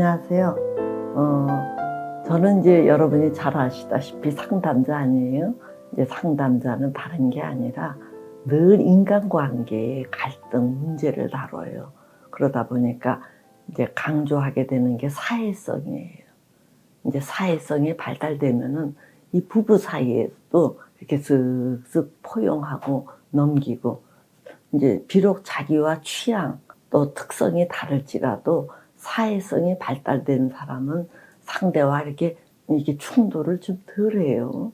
안녕하세요. 어, 저는 이제 여러분이 잘 아시다시피 상담자 아니에요. 이제 상담자는 다른 게 아니라 늘 인간관계의 갈등 문제를 다뤄요. 그러다 보니까 이제 강조하게 되는 게 사회성이에요. 이제 사회성이 발달되면은 이 부부 사이에도 이렇게 쓱쓱 포용하고 넘기고 이제 비록 자기와 취향 또 특성이 다를지라도 사회성이 발달된 사람은 상대와 이렇게 이게 충돌을 좀 덜해요.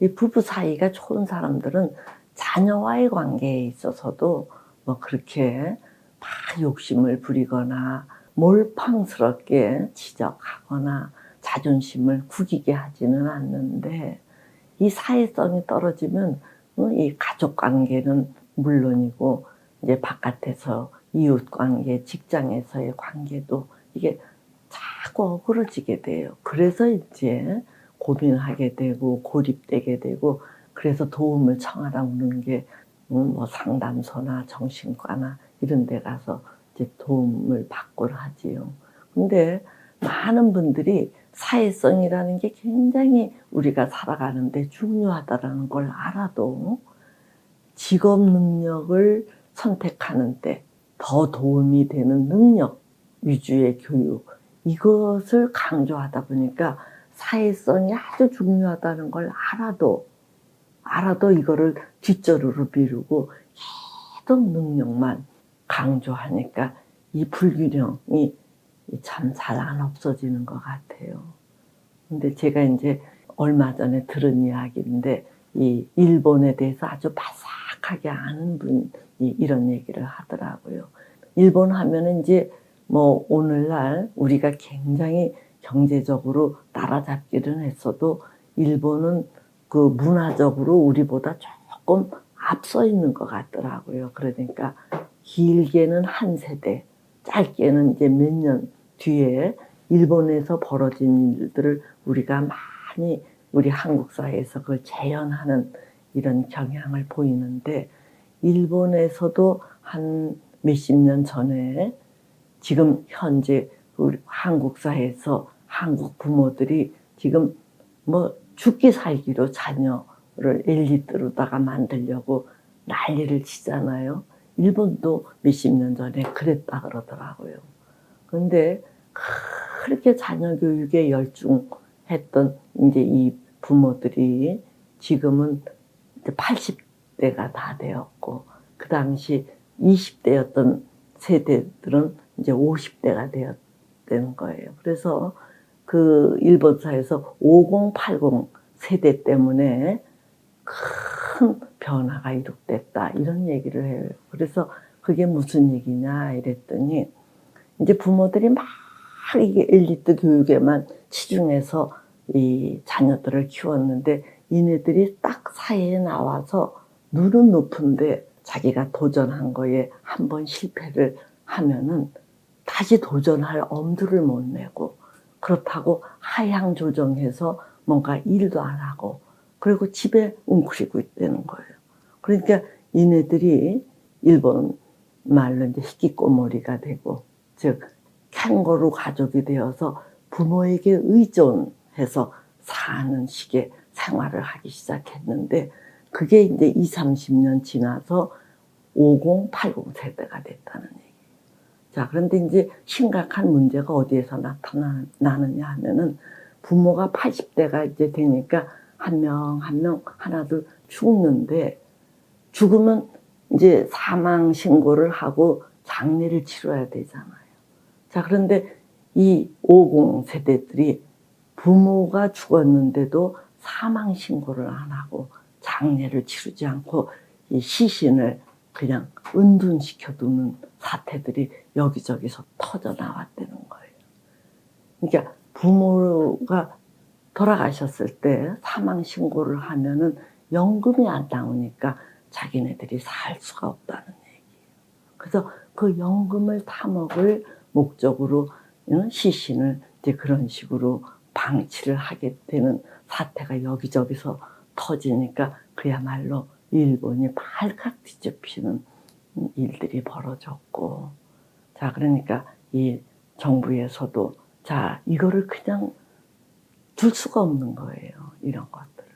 이 부부 사이가 좋은 사람들은 자녀와의 관계에 있어서도 뭐 그렇게 막 욕심을 부리거나 몰팡스럽게 지적하거나 자존심을 구기게 하지는 않는데 이 사회성이 떨어지면 어, 이 가족 관계는 물론이고 이제 바깥에서 이웃 관계, 직장에서의 관계도 이게 자꾸 어그러지게 돼요. 그래서 이제 고민하게 되고 고립되게 되고 그래서 도움을 청하라 오는 게 뭐 상담소나 정신과나 이런 데 가서 이제 도움을 받곤 하지요. 근데 많은 분들이 사회성이라는 게 굉장히 우리가 살아가는데 중요하다라는 걸 알아도 직업 능력을 선택하는데 더 도움이 되는 능력 위주의 교육 이것을 강조하다 보니까 사회성이 아주 중요하다는 걸 알아도 알아도 이거를 뒷전으로 미루고 계속 능력만 강조하니까 이 불균형이 참 잘 안 없어지는 것 같아요. 근데 제가 이제 얼마 전에 들은 이야기인데 이 일본에 대해서 아주 바삭 하게 아는 분이 이런 얘기를 하더라고요. 일본 하면은 이제 뭐 오늘날 우리가 굉장히 경제적으로 따라잡기는 했어도 일본은 그 문화적으로 우리보다 조금 앞서 있는 것 같더라고요. 그러니까 길게는 한 세대, 짧게는 이제 몇 년 뒤에 일본에서 벌어진 일들을 우리가 많이 우리 한국 사회에서 그걸 재현하는 이런 경향을 보이는데 일본에서도 한 몇십 년 전에 지금 현재 우리 한국 사회에서 한국 부모들이 지금 뭐 죽기 살기로 자녀를 엘리트로다가 만들려고 난리를 치잖아요. 일본도 몇십 년 전에 그랬다 그러더라고요. 근데 그렇게 자녀 교육에 열중했던 이제 이 부모들이 지금은 80대가 다 되었고 그 당시 20대였던 세대들은 이제 50대가 되었다는 거예요. 그래서 그 일본사에서 5080 세대 때문에 큰 변화가 이룩됐다 이런 얘기를 해요. 그래서 그게 무슨 얘기냐 이랬더니 이제 부모들이 막 이게 엘리트 교육에만 치중해서 이 자녀들을 키웠는데 이네들이 딱 사회에 나와서 눈은 높은데 자기가 도전한 거에 한 번 실패를 하면은 다시 도전할 엄두를 못 내고 그렇다고 하향 조정해서 뭔가 일도 안 하고 그리고 집에 웅크리고 있다는 거예요. 그러니까 이네들이 일본 말로 이제 히키꼬모리가 되고 즉 캥거루 가족이 되어서 부모에게 의존해서 사는 식의 생활을 하기 시작했는데 그게 이제 2, 30년 지나서 50, 80 세대가 됐다는 얘기예요. 자, 그런데 이제 심각한 문제가 어디에서 나타나느냐 하면은 부모가 80대가 이제 되니까 한 명, 한 명, 하나둘 죽는데 죽으면 이제 사망 신고를 하고 장례를 치러야 되잖아요. 자, 그런데 이 50 세대들이 부모가 죽었는데도 사망 신고를 안 하고 장례를 치르지 않고 이 시신을 그냥 은둔시켜 두는 사태들이 여기저기서 터져 나왔다는 거예요. 그러니까 부모가 돌아가셨을 때 사망 신고를 하면은 연금이 안 나오니까 자기네들이 살 수가 없다는 얘기예요. 그래서 그 연금을 타먹을 목적으로 시신을 이제 그런 식으로 방치를 하게 되는 사태가 여기저기서 터지니까 그야말로 일본이 발칵 뒤집히는 일들이 벌어졌고 자 그러니까 이 정부에서도 자, 이거를 그냥 둘 수가 없는 거예요. 이런 것들을.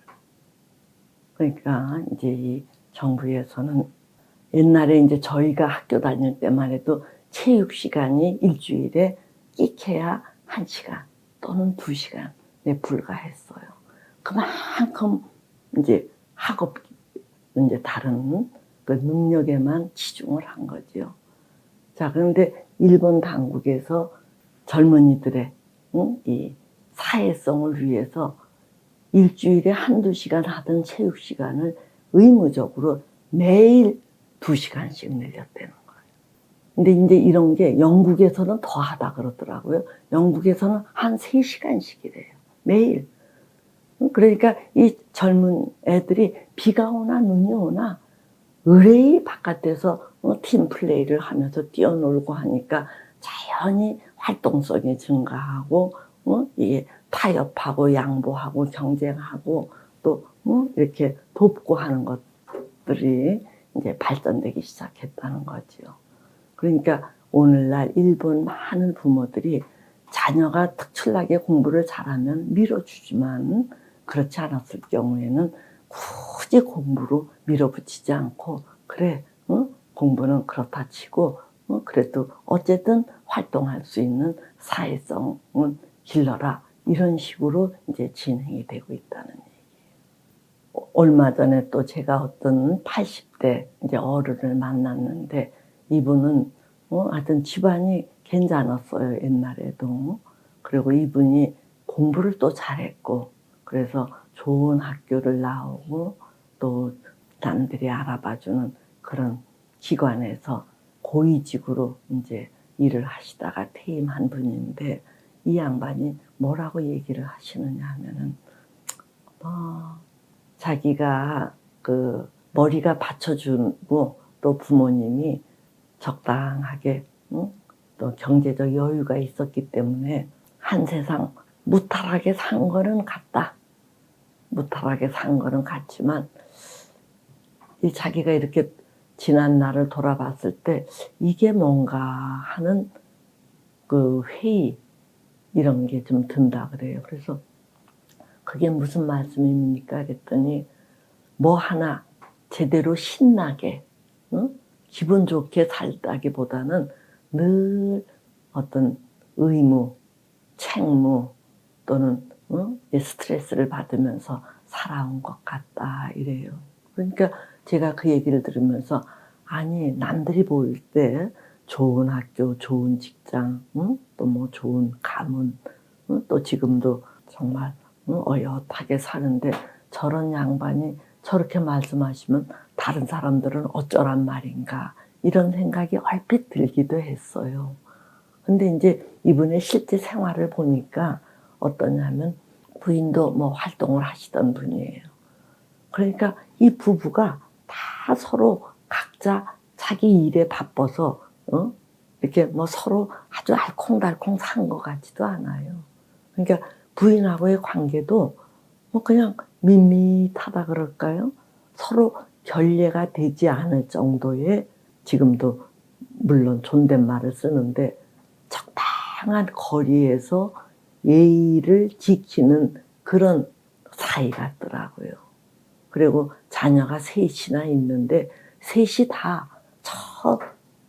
그러니까 이제 이 정부에서는 옛날에 이제 저희가 학교 다닐 때만 해도 체육 시간이 일주일에 끼케야 한 시간 또는 두 시간에 불과했어요. 그만큼 이제 학업 이제 다른 그 능력에만 치중을 한 거죠. 자, 그런데 일본 당국에서 젊은이들의 응? 이 사회성을 위해서 일주일에 한두 시간 하던 체육 시간을 의무적으로 매일 두 시간씩 늘렸다는 거예요. 근데 이제 이런 게 영국에서는 더 하다 그러더라고요. 영국에서는 한 세 시간씩이래요. 매일. 그러니까 이 젊은 애들이 비가 오나 눈이 오나 의뢰이 바깥에서 어, 팀 플레이를 하면서 뛰어놀고 하니까 자연히 활동성이 증가하고 어, 이게 타협하고 양보하고 경쟁하고 또 어, 이렇게 돕고 하는 것들이 이제 발전되기 시작했다는 거지요. 그러니까 오늘날 일본 많은 부모들이 자녀가 특출나게 공부를 잘하면 밀어주지만 그렇지 않았을 경우에는 굳이 공부로 밀어붙이지 않고 그래 어? 공부는 그렇다 치고 어? 그래도 어쨌든 활동할 수 있는 사회성은 길러라 이런 식으로 이제 진행이 되고 있다는 얘기예요. 어, 얼마 전에 또 제가 어떤 80대 이제 어른을 만났는데 이분은 어, 하여튼 집안이 괜찮았어요 옛날에도 그리고 이분이 공부를 또 잘했고 그래서 좋은 학교를 나오고 또 남들이 알아봐주는 그런 기관에서 고위직으로 이제 일을 하시다가 퇴임한 분인데 이 양반이 뭐라고 얘기를 하시느냐 하면은 뭐 자기가 그 머리가 받쳐주고 또 부모님이 적당하게 응? 또 경제적 여유가 있었기 때문에 한 세상 무탈하게 산 거는 같다. 무탈하게 산 거는 같지만 이 자기가 이렇게 지난 날을 돌아봤을 때 이게 뭔가 하는 그 회의 이런 게 좀 든다 그래요. 그래서 그게 무슨 말씀입니까? 그랬더니 뭐 하나 제대로 신나게 응? 기분 좋게 살다기보다는 늘 어떤 의무, 책무 또는 응? 스트레스를 받으면서 살아온 것 같다 이래요. 그러니까 제가 그 얘기를 들으면서 아니 남들이 보일 때 좋은 학교, 좋은 직장, 응? 또뭐 좋은 가문, 응? 또 지금도 정말 응? 어엿하게 사는데 저런 양반이 저렇게 말씀하시면 다른 사람들은 어쩌란 말인가 이런 생각이 얼핏 들기도 했어요. 근데 이제 이분의 실제 생활을 보니까 어떠냐면 부인도 뭐 활동을 하시던 분이에요. 그러니까 이 부부가 다 서로 각자 자기 일에 바빠서 어? 이렇게 뭐 서로 아주 알콩달콩 산 것 같지도 않아요. 그러니까 부인하고의 관계도 뭐 그냥 밋밋하다 그럴까요? 서로 결례가 되지 않을 정도의 지금도 물론 존댓말을 쓰는데 적당한 거리에서 예의를 지키는 그런 사이 같더라고요. 그리고 자녀가 셋이나 있는데 셋이 다첫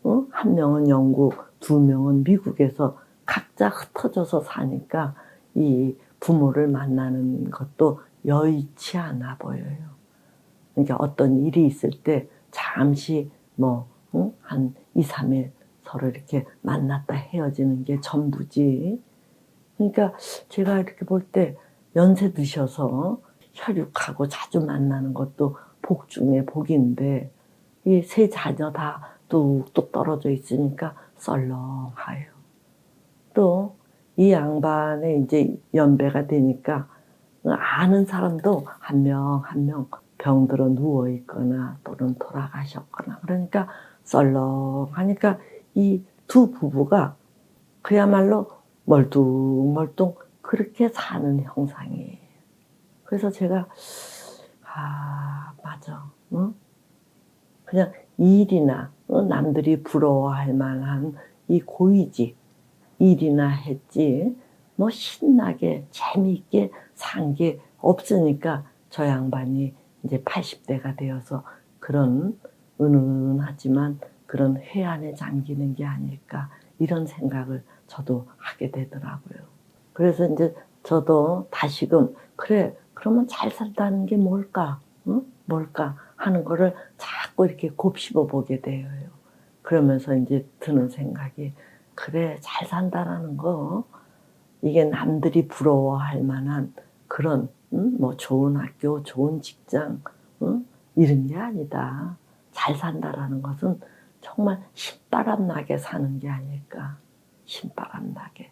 어? 한 명은 영국, 두 명은 미국에서 각자 흩어져서 사니까 이 부모를 만나는 것도 여의치 않아 보여요. 그러니까 어떤 일이 있을 때 잠시 뭐, 응? 한 2, 3일 서로 이렇게 만났다 헤어지는 게 전부지. 그러니까 제가 이렇게 볼 때 연세 드셔서 혈육하고 자주 만나는 것도 복 중에 복인데 이 세 자녀 다 뚝뚝 떨어져 있으니까 썰렁하요. 또 이 양반의 이제 연배가 되니까 아는 사람도 한 명 한 명 병들어 누워 있거나 또는 돌아가셨거나 그러니까 썰렁하니까 이 두 부부가 그야말로 멀뚱멀뚱 그렇게 사는 형상이에요. 그래서 제가 아 맞아, 응? 그냥 일이나 어, 남들이 부러워할 만한 이 고위직 일이나 했지 뭐 신나게 재미있게 산 게 없으니까 저 양반이 이제 80대가 되어서 그런 은은하지만 그런 회한에 잠기는 게 아닐까 이런 생각을 저도 하게 되더라고요. 그래서 이제 저도 다시금 그래 그러면 잘 산다는 게 뭘까? 응? 뭘까 하는 거를 자꾸 이렇게 곱씹어 보게 돼요. 그러면서 이제 드는 생각이 그래 잘 산다라는 거 이게 남들이 부러워할 만한 그런 응? 뭐 좋은 학교, 좋은 직장 응? 이런 게 아니다. 잘 산다라는 것은 정말 신바람 나게 사는 게 아닐까. 신바람 나게.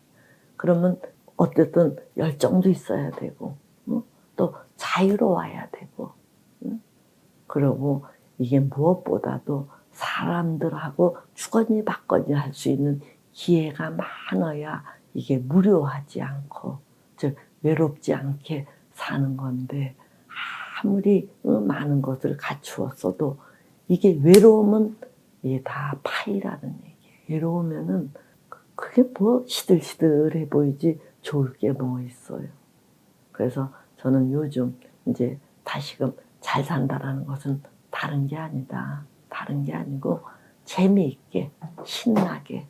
그러면 어쨌든 열정도 있어야 되고 응? 또 자유로워야 되고 응? 그리고 이게 무엇보다도 사람들하고 주거니 받거니 할 수 있는 기회가 많아야 이게 무료하지 않고 즉 외롭지 않게 사는 건데 아무리 어, 많은 것을 갖추었어도 이게 외로움은 이게 다 파이라는 얘기예요. 외로우면은 그게 뭐 시들시들해 보이지 좋을 게 뭐 있어요. 그래서 저는 요즘 이제 다시금 잘 산다라는 것은 다른 게 아니다. 다른 게 아니고 재미있게 신나게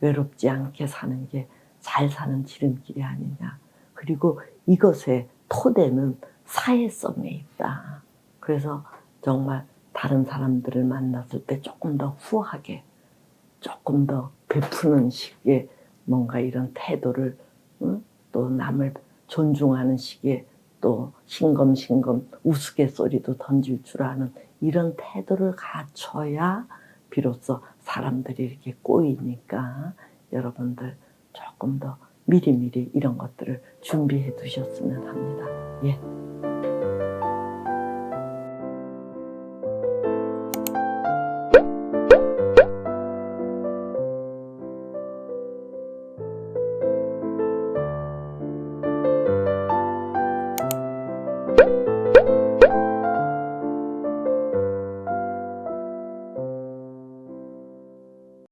외롭지 않게 사는 게 잘 사는 지름길이 아니냐. 그리고 이것의 토대는 사회성에 있다. 그래서 정말 다른 사람들을 만났을 때 조금 더 후하게, 조금 더 베푸는 식의 뭔가 이런 태도를, 응? 또 남을 존중하는 식의 또 싱검싱검 우스갯소리도 던질 줄 아는 이런 태도를 갖춰야 비로소 사람들이 이렇게 꼬이니까 여러분들 조금 더 미리미리 이런 것들을 준비해 두셨으면 합니다. 예.